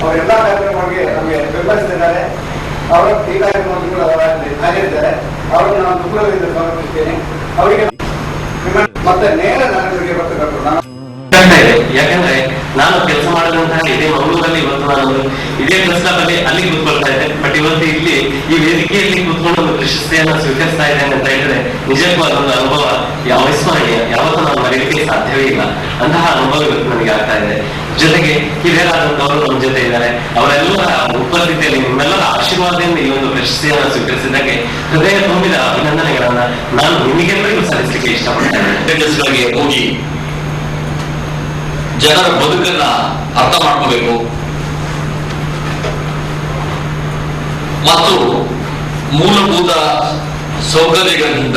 ಅವರೆಲ್ಲ ಕಾರ್ಯಕ್ರಮಗಳಿಗೆ ನಮಗೆ ಬೆಂಬಲಿಸಿದ್ದಾರೆ ಅವರ ಈ ಕಾರ್ಯಕ್ರಮಗಳು ನಾನು ದುಃಖದಿಂದ ಅವರಿಗೆ ಮತ್ತೆ ನೇರ ನಾನು ಬರ್ತಕ್ಕಂಥ ಯಾಕಂದ್ರೆ ನಾನು ಕೆಲಸ ಮಾಡಿದಂತಹ ಇದೇ ಮಂಗಳೂರಲ್ಲಿ ಇವತ್ತು ನಾನು ಇದೇ ಪ್ರಸ್ತಾಪದಲ್ಲಿ ಅಲ್ಲಿ ಕೂತ್ಕೊಳ್ತಾ ಇದ್ದೆ. ಬಟ್ ಇವತ್ತು ಇಲ್ಲಿ ಈ ವೇದಿಕೆಯಲ್ಲಿ ಕೂತ್ಕೊಂಡು ಒಂದು ಪ್ರಶಸ್ತಿಯನ್ನ ಸ್ವೀಕರಿಸ್ತಾ ಇದ್ದೇನೆ ಅಂತ ಹೇಳಿದ್ರೆ ನಿಜಕ್ಕೂ ಅದೊಂದು ಅನುಭವ. ಯಾವ ಅವಿಸ್ಮರಣೀಯ ಯಾವತ್ತೂ ನಾನು ಮರೀಲಿಕ್ಕೆ ಸಾಧ್ಯವೇ ಇಲ್ಲ. ಅಂತಹ ಅನುಭವ ಇವತ್ತು ನನಗೆ ಆಗ್ತಾ ಇದೆ. ಜೊತೆಗೆ ಹಿರಿಯರಾದಂತವರು ನಮ್ಮ ಜೊತೆ ಇದ್ದಾರೆ. ಅವರೆಲ್ಲರ ಉಪಸ್ಥಿತಿಯಲ್ಲಿ ನಿಮ್ಮೆಲ್ಲರ ಆಶೀರ್ವಾದದಿಂದ ಈ ಒಂದು ಪ್ರಶಸ್ತಿಯನ್ನು ಸ್ವೀಕರಿಸಿದ್ದಕ್ಕೆ ಹೃದಯ ತುಂಬಿದ ಅಭಿನಂದನೆಗಳನ್ನ ನಾನು ನಿಮಗೆಲ್ಲರಿಗೂ ಸಲ್ಲಿಸಲಿಕ್ಕೆ ಇಷ್ಟಪಡ್ತೇನೆ. ಹೋಗಿ ಜನರ ಬದುಕನ್ನ ಅರ್ಥ ಮಾಡ್ಕೋಬೇಕು. ಮತ್ತು ಮೂಲಭೂತ ಸೌಕರ್ಯಗಳಿಂದ